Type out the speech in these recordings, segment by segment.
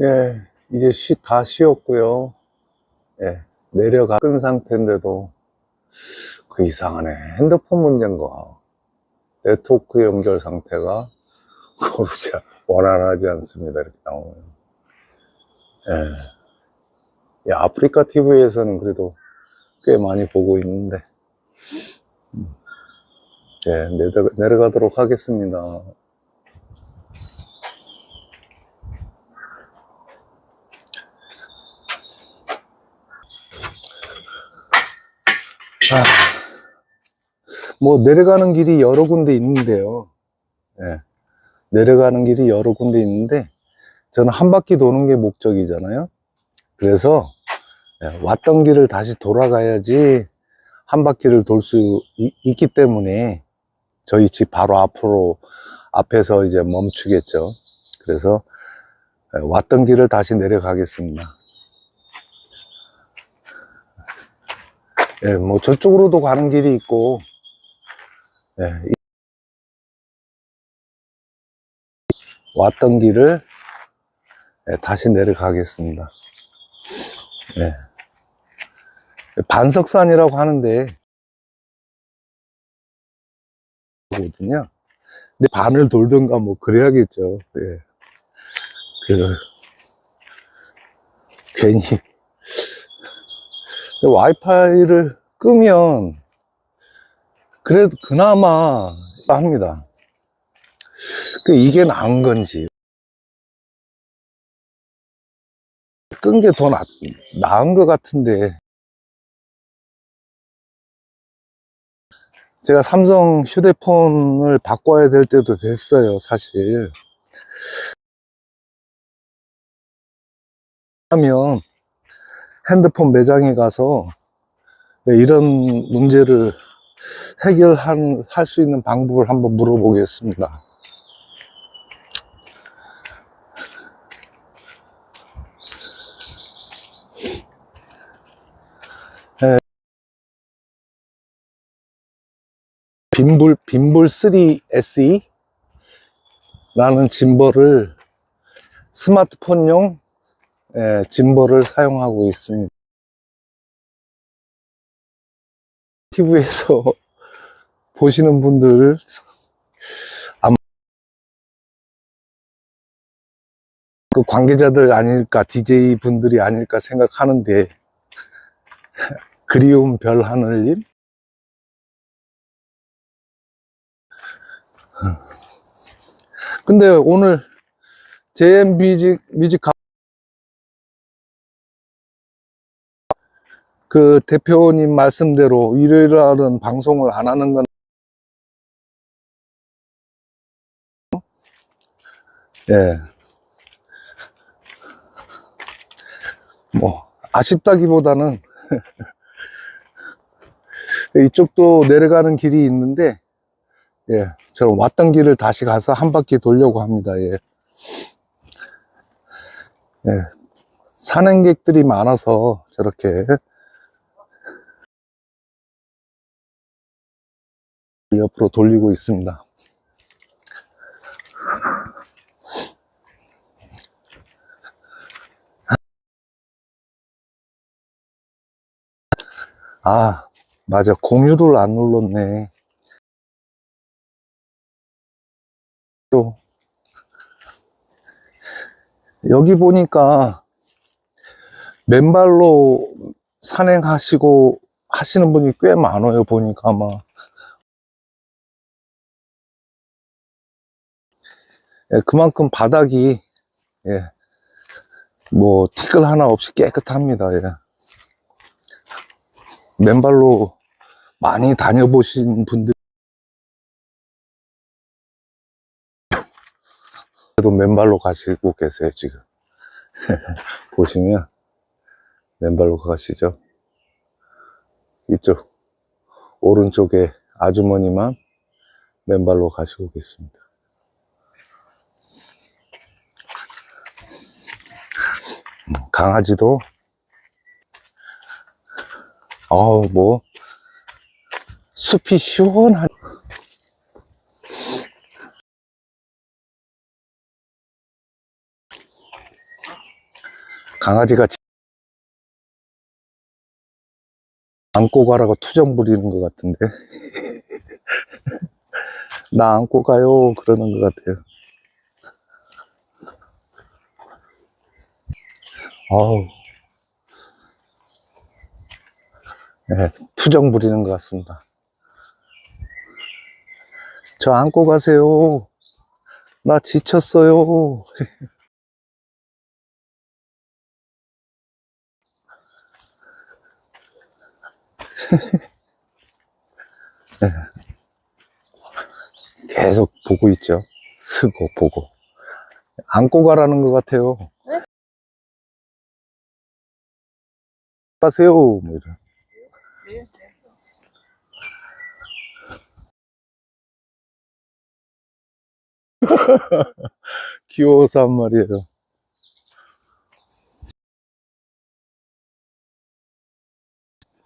예, 이제 쉬, 다 쉬었고요. 예, 내려가 끈 상태인데도 그 이상하네. 핸드폰 문제인가. 네트워크 연결 상태가 않- 원활하지 않습니다. 이렇게 나오면. 예. 이 아프리카 TV에서는 그래도 꽤 많이 보고 있는데. 음. 예, 내려, 내려가도록 하겠습니다. 아, 뭐 내려가는 길이 여러 군데 있는데요. 예, 내려가는 길이 여러 군데 있는데 저는 한 바퀴 도는 게 목적이잖아요. 그래서 예, 왔던 길을 다시 돌아가야지 한 바퀴를 돌 수 있기 때문에 저희 집 바로 앞으로 앞에서 이제 멈추겠죠. 그래서 예, 왔던 길을 다시 내려가겠습니다. 예, 뭐 저쪽으로도 가는 길이 있고, 예, 이- 왔던 길을 예, 다시 내려가겠습니다. 예. 반석산이라고 하는데, 거든요. 근데 반을 돌던가 뭐 그래야겠죠. 예. 그래서 괜히 와이파이를 끄면 그래도 그나마 합니다. 그 이게 나은 건지 끈 게 더 나은 것 같은데 제가 삼성 휴대폰을 바꿔야 될 때도 됐어요, 사실. 하면 핸드폰 매장에 가서 네, 이런 문제를 해결할 수 있는 방법을 한번 물어보겠습니다. 네. 빈불, 빈불 3 SE 라는 짐벌을 스마트폰용 예, 짐벌을 사용하고 있습니다. TV에서 보시는 분들 아마 그 관계자들 아닐까, DJ 분들이 아닐까 생각하는데 그리운 별 하늘님 근데 오늘 JM 뮤직 뮤직 그 대표님 말씀대로 일요일 날은 방송을 안 하는 건 예. 뭐 아쉽다기보다는 이쪽도 내려가는 길이 있는데 예. 저는 왔던 길을 다시 가서 한 바퀴 돌려고 합니다. 예. 예. 산행객들이 많아서 저렇게 옆으로 돌리고 있습니다. 아, 맞아. 공유를 안 눌렀네. 또, 여기 보니까 맨발로 산행하시고 하시는 분이 꽤 많아요. 보니까 아마. 예, 그만큼 바닥이, 예, 뭐, 티끌 하나 없이 깨끗합니다. 예. 맨발로 많이 다녀보신 분들, 도 맨발로 가시고 계세요, 지금. 보시면, 맨발로 가시죠. 이쪽, 오른쪽에 아주머니만 맨발로 가시고 계십니다. 강아지도 어우 뭐 숲이 시원한 강아지가 지- 안고 가라고 투정 부리는 것 같은데. 나 안고 가요. 그러는 것 같아요. 어우. 네, 투정 부리는 것 같습니다. 저 안고 가세요. 나 지쳤어요. 네. 계속 보고 있죠. 쓰고 보고. 안고 가라는 것 같아요. 가세요. 뭐 이런. 귀여워서 한 말이에요.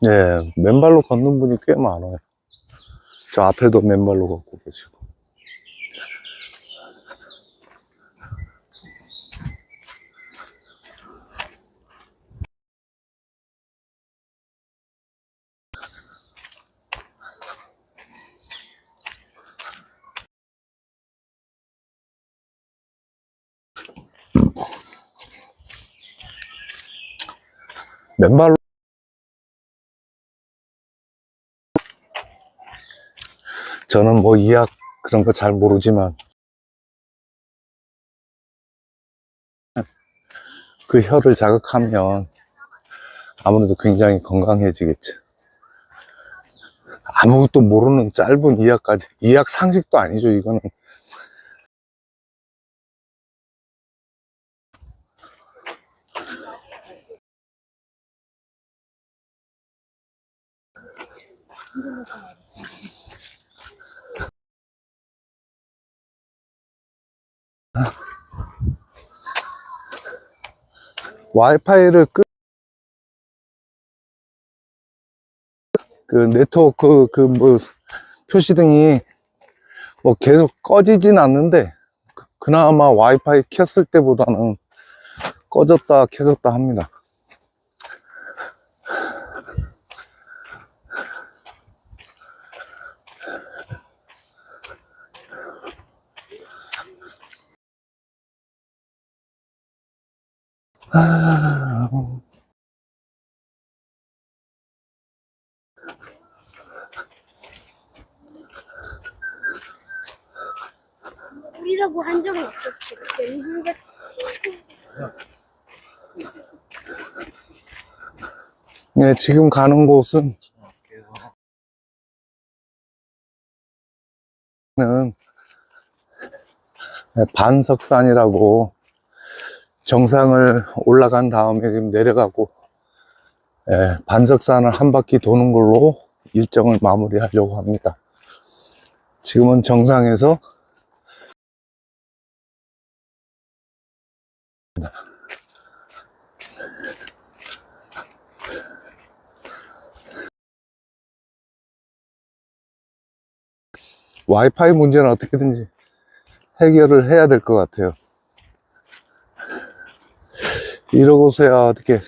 네, 맨발로 걷는 분이 꽤 많아요. 저 앞에도 맨발로 걷고 계시고. 맨발로 저는 뭐 이약 그런 거 잘 모르지만 그 혀를 자극하면 아무래도 굉장히 건강해지겠죠. 아무것도 모르는 짧은 이약까지 이약 상식도 아니죠 이거는 와이파이를 끄, 그 네트워크 그 뭐 표시등이 뭐 계속 꺼지진 않는데 그- 그나마 와이파이 켰을 때보다는 꺼졌다 켜졌다 합니다. 아, 우리라고 한 적은. 근데 네, 지금 가는 곳은 는 네, 반석산이라고 정상을 올라간 다음에 지금 내려가고 예, 반석산을 한 바퀴 도는 걸로 일정을 마무리하려고 합니다. 지금은 정상에서 와이파이 문제는 어떻게든지 해결을 해야 될 것 같아요. 이러고서야 어떻게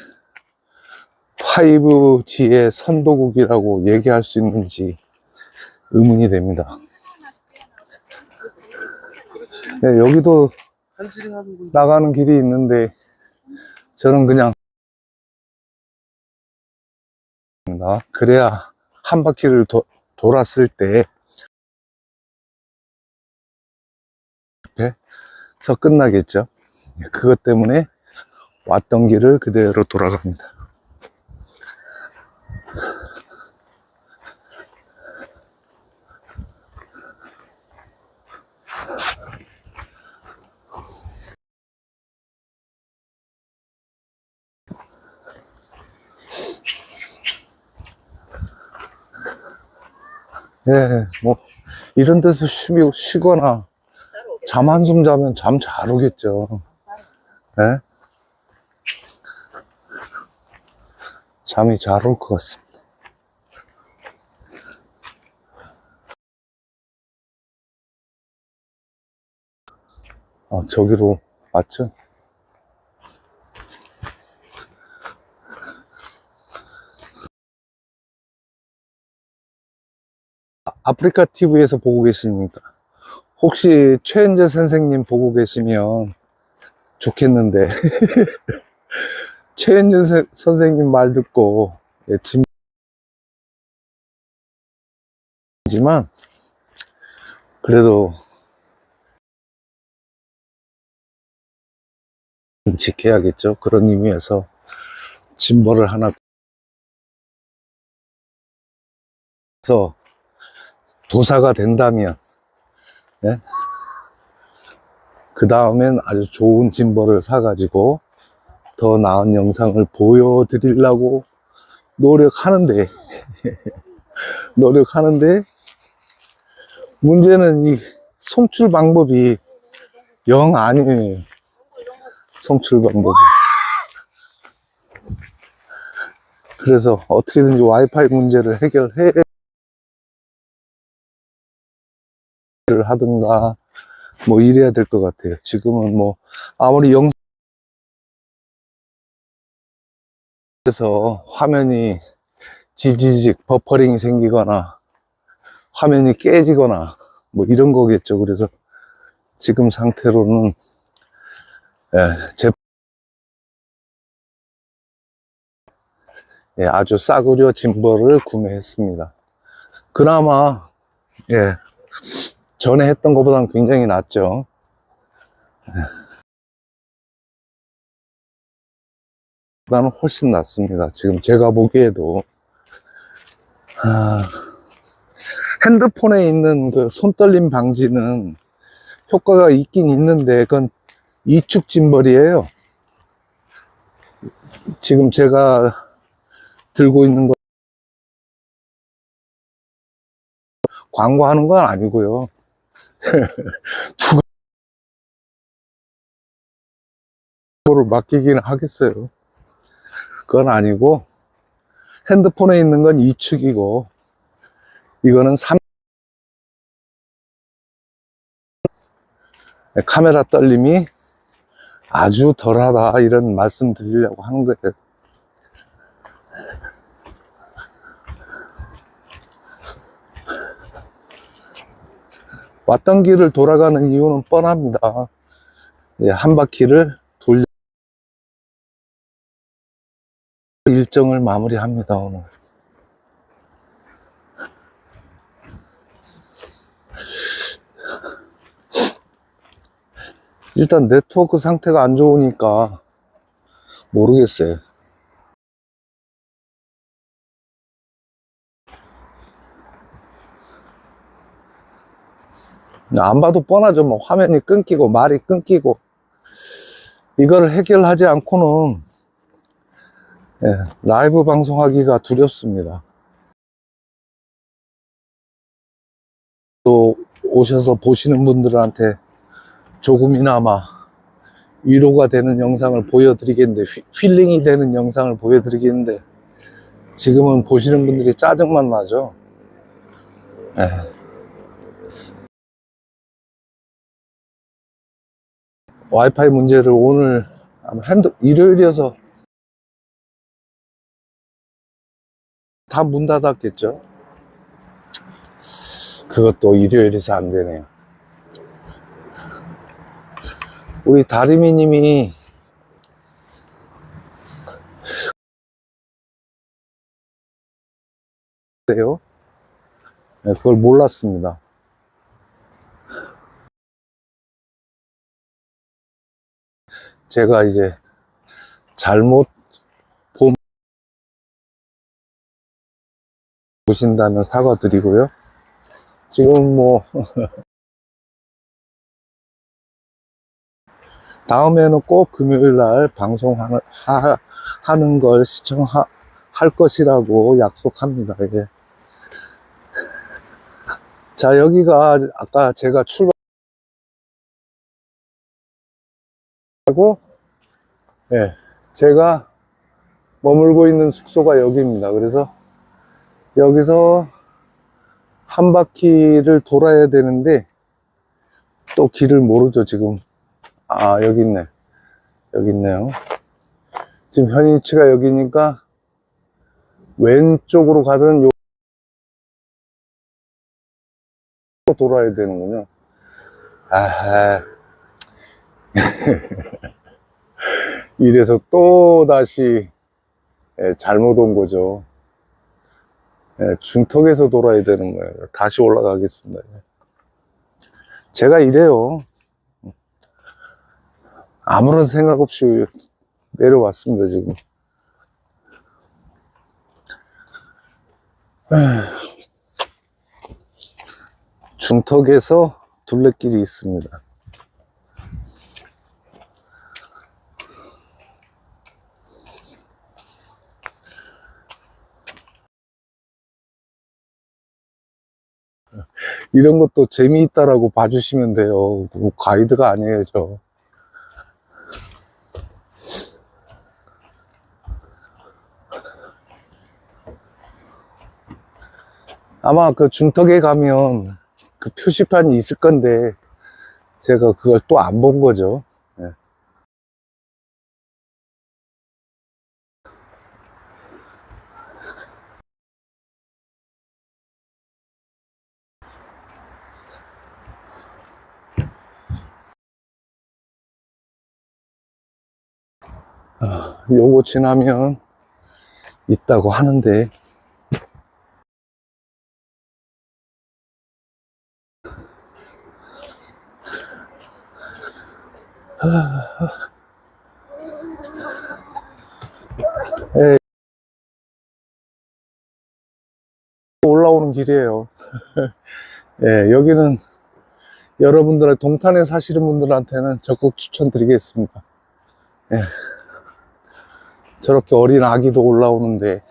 5G의 선도국이라고 얘기할 수 있는지 의문이 됩니다. 네, 여기도 나가는 길이 있는데 저는 그냥 나 그래야 한 바퀴를 도- 돌았을 때서 끝나겠죠. 그것 때문에 왔던 길을 그대로 돌아갑니다. 예, 뭐, 이런 데서 쉬, 쉬거나 잠 한숨 자면 잠 잘 오겠죠. 예? 잠이 잘 올 것 같습니다. 아, 저기로 맞죠? 아, 아프리카 TV에서 보고 계시니까 혹시 최은재 선생님 보고 계시면 좋겠는데 최현재 세- 선생님 말 듣고 예, 짐지만 그래도 지켜야겠죠. 그런 의미에서 짐벌을 하나 그래서 도사가 된다면 그 다음엔 아주 좋은 짐벌을 사가지고 더 나은 영상을 보여드리려고 노력하는데 노력하는데 문제는 이 송출 방법이 영 아니에요 송출 방법이 그래서 어떻게든지 와이파이 문제를 해결해 를 하든가 뭐 이래야 될 것 같아요. 지금은 뭐 아무리 영 상에서 화면이 지지직 버퍼링이 생기거나 화면이 깨지거나 뭐 이런 거겠죠. 그래서 지금 상태로는 예, 제 예, 아주 싸구려 짐벌을 구매했습니다. 그나마 예, 전에 했던 것보다는 굉장히 낫죠. 보 다는 훨씬 낫습니다. 지금 제가 보기에도 아, 핸드폰에 있는 그 손떨림 방지는 효과가 있긴 있는데 그건 이축 짐벌이에요. 지금 제가 들고 있는 거 광고하는 건 아니고요. 누가 를 맡기기는 하겠어요. 그건 아니고 핸드폰에 있는 건 2축이고 이거는 3 카메라 떨림이 아주 덜하다 이런 말씀 드리려고 하는 거예요. 왔던 길을 돌아가는 이유는 뻔합니다. 예, 한 바퀴를 일정을 마무리합니다, 오늘. 일단 네트워크 상태가 안 좋으니까 모르겠어요. 안 봐도 뻔하죠. 뭐 화면이 끊기고 말이 끊기고 이거를 해결하지 않고는 예, 라이브 방송하기가 두렵습니다. 또 오셔서 보시는 분들한테 조금이나마 위로가 되는 영상을 보여드리겠는데 휘- 힐링이 되는 영상을 보여드리겠는데 지금은 보시는 분들이 짜증만 나죠. 예. 와이파이 문제를 오늘 핸드 일요일이어서 다 문 닫았겠죠. 그것도 일요일이서 안 되네요. 우리 다리미 님이 돼요? 네, 그걸 몰랐습니다. 제가 이제 잘못 보신다면 사과드리고요. 지금 뭐 다음에는 꼭 금요일 날 방송하는 걸 시청할 것이라고 약속합니다. 이게. 자 여기가 아까 제가 출발 하고 예, 제가 머물고 있는 숙소가 여기입니다. 그래서 여기서 한 바퀴를 돌아야 되는데 또 길을 모르죠 지금 아 여기 있네 여기 있네요 지금 현 위치가 여기니까 왼쪽으로 가든 요 돌아야 되는군요. 아하. 이래서 또 다시 예, 잘못 온 거죠. 예, 중턱에서 돌아야 되는 거예요. 다시 올라가겠습니다. 제가 이래요. 아무런 생각 없이 내려왔습니다, 지금. 중턱에서 둘레길이 있습니다. 이런 것도 재미있다라고 봐주시면 돼요. 뭐 가이드가 아니에요, 저. 아마 그 중턱에 가면 그 표시판이 있을 건데 제가 그걸 또 안 본 거죠. 예. 아, 요거 지나면 있다고 하는데 올라오는 길이에요. 예, 여기는 여러분들 동탄에 사시는 분들한테는 적극 추천드리겠습니다. 예. 저렇게 어린 아기도 올라오는데.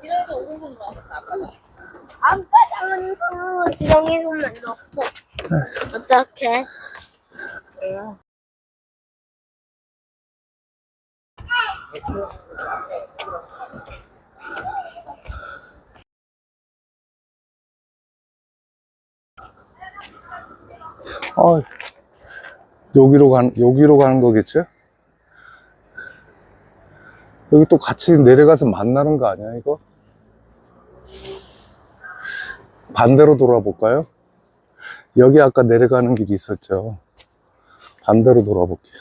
집에서 5분 들어왔다. 아빠가 아빠장은 그 지렁이 손만 넣고 어떻게? 아, 여기로 간 여기로 가는 거겠죠? 여기 또 같이 내려가서 만나는 거 아니야 이거? 반대로 돌아볼까요? 여기 아까 내려가는 길이 있었죠. 반대로 돌아볼게요.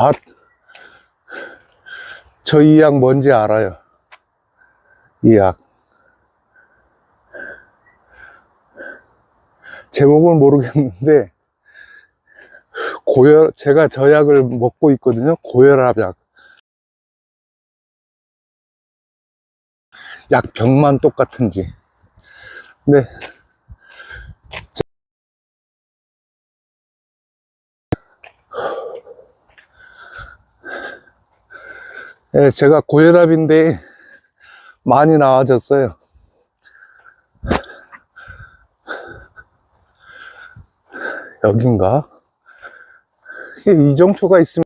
아, 저 이 약 뭔지 알아요. 이 약. 제목은 모르겠는데, 고혈, 제가 저 약을 먹고 있거든요. 고혈압 약. 약 병만 똑같은지. 네. 예, 제가 고혈압인데 많이 나아졌어요. 여긴가? 이정표가 있으면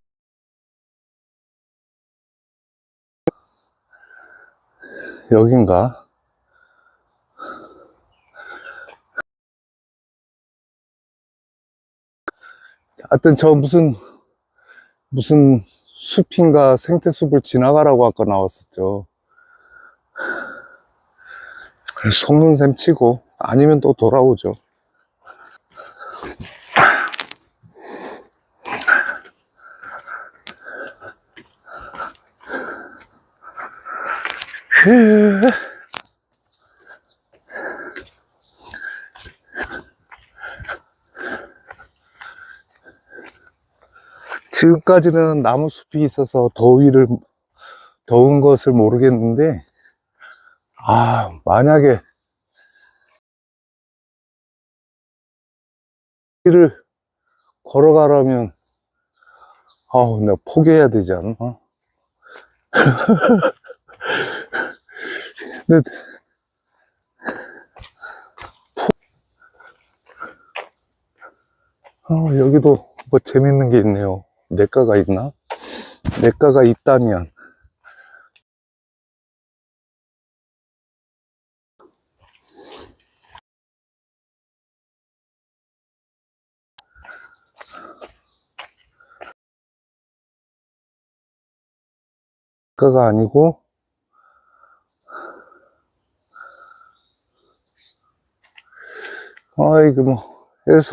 여긴가? 하여튼 저 무슨 무슨 숲인가 생태숲을 지나가라고 아까 나왔었죠. 셈 치고 아니면 또 돌아오죠. 지금까지는 나무 숲이 있어서 더위를, 더운 것을 모르겠는데, 아, 만약에, 길을 걸어가려면, 아우, 내가 포기해야 되지 않나? 근데, 어, 여기도 뭐 재밌는 게 있네요. 내과가 있나? 내과가 있다면. 내과가 아니고, 아, 이거 뭐,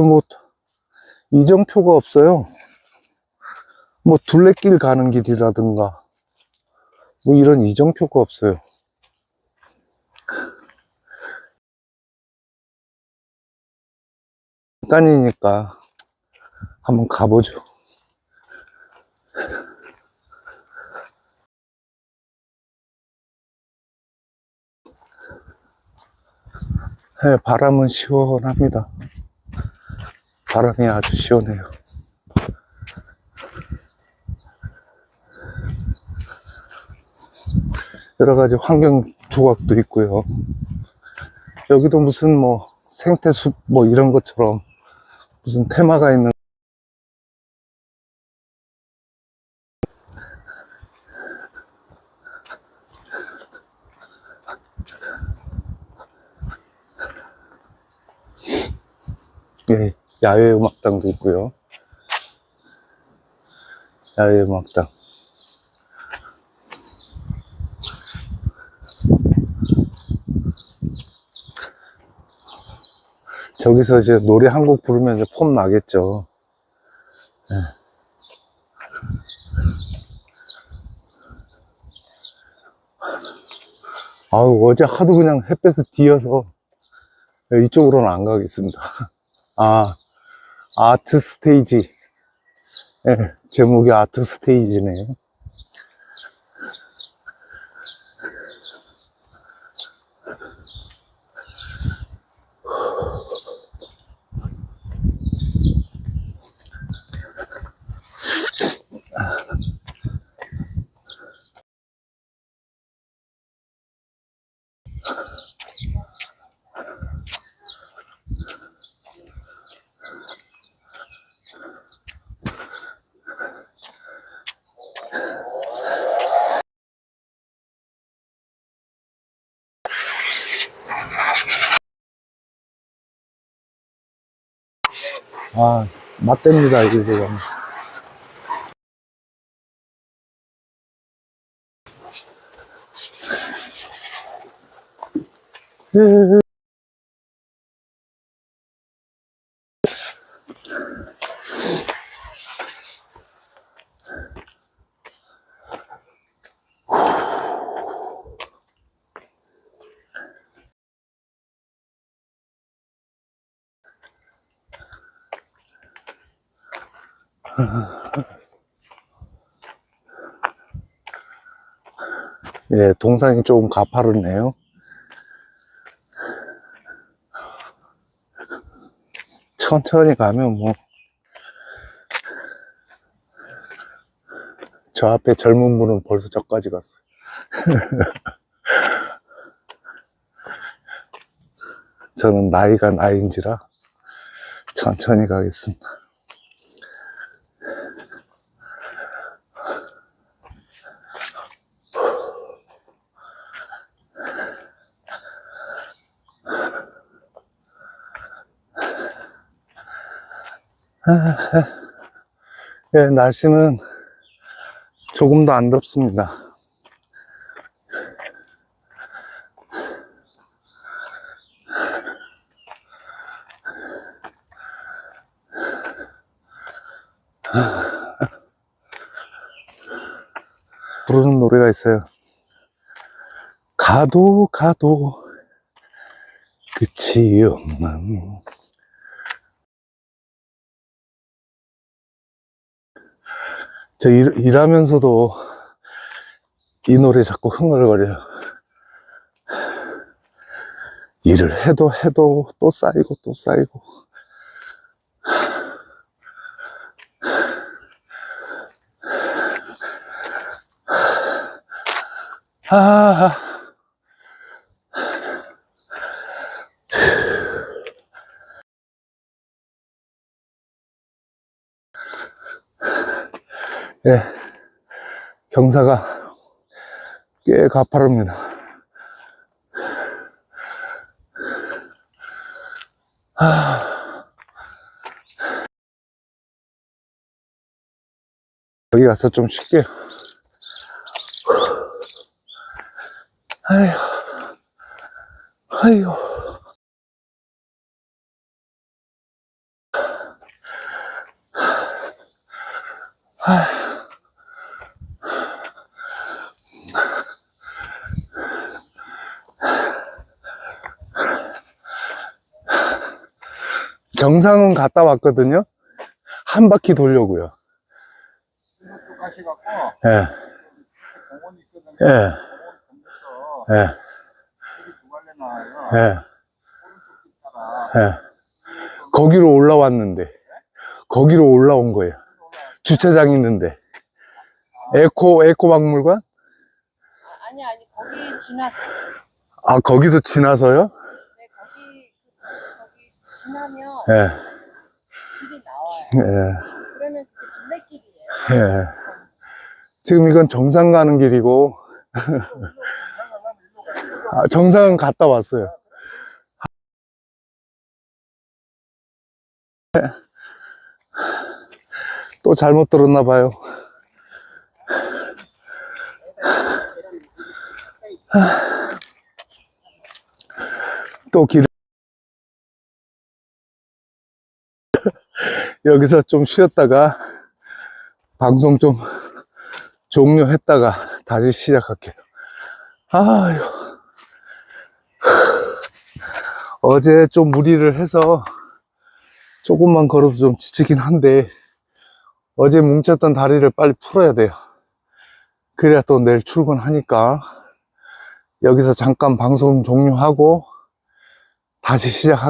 뭐, 이정표가 없어요. 뭐 둘레길 가는 길이라든가 뭐 이런 이정표가 없어요. 잠깐이니까 한번 가보죠. 네, 바람은 시원합니다. 바람이 아주 시원해요. 여러 가지 환경 조각도 있고요. 여기도 무슨 뭐 생태숲 뭐 이런 것처럼 무슨 테마가 있는 예, 야외 음악당도 있고요. 야외 음악당. 저기서 이제 노래 한 곡 부르면 이제 폼 나겠죠. 예. 아우, 어제 하도 그냥 햇볕에 뒤어서 이쪽으로는 안 가겠습니다. 아, 아트 스테이지. 예, 제목이 아트 스테이지네요. 아, 맞답니다, 이게 지금. 예, 동산이 조금 가파르네요. 천천히 가면 뭐, 저 앞에 젊은 분은 벌써 저까지 갔어요. 저는 나이가 나이인지라 천천히 가겠습니다. 예, 날씨는 조금도 안 덥습니다. 부르는 노래가 있어요. 가도 가도 끝이 없는 저 일, 일하면서도 이 노래 자꾸 흥얼거려요. 일을 해도 해도 또 쌓이고 또 쌓이고. 아, 예, 경사가 꽤 가파릅니다. 아, 여기 가서 좀 쉴게요. 아휴, 아이고. 정상은 갔다 왔거든요. 한 바퀴 돌려고요. 예. 예, 예. 예, 예. 거기로 올라왔는데, 거기로 올라온 거예요. 주차장 있는데. 에코, 에코 박물관? 아, 아니 아니 거기 지나서 아, 거기도 지나서요? 지나면 예, 길이 나와요. 예, 그러면 그게 둘레길이에요. 예. 지금 이건 정상 가는 길이고, 아, 정상은 갔다 왔어요. 또 잘못 들었나 봐요. 또 길, 여기서 좀 쉬었다가 방송 좀 종료했다가 다시 시작할게요. 아유. 어제 좀 무리를 해서 조금만 걸어도 좀 지치긴 한데 어제 뭉쳤던 다리를 빨리 풀어야 돼요. 그래야 또 내일 출근하니까 여기서 잠깐 방송 종료하고 다시 시작할게요.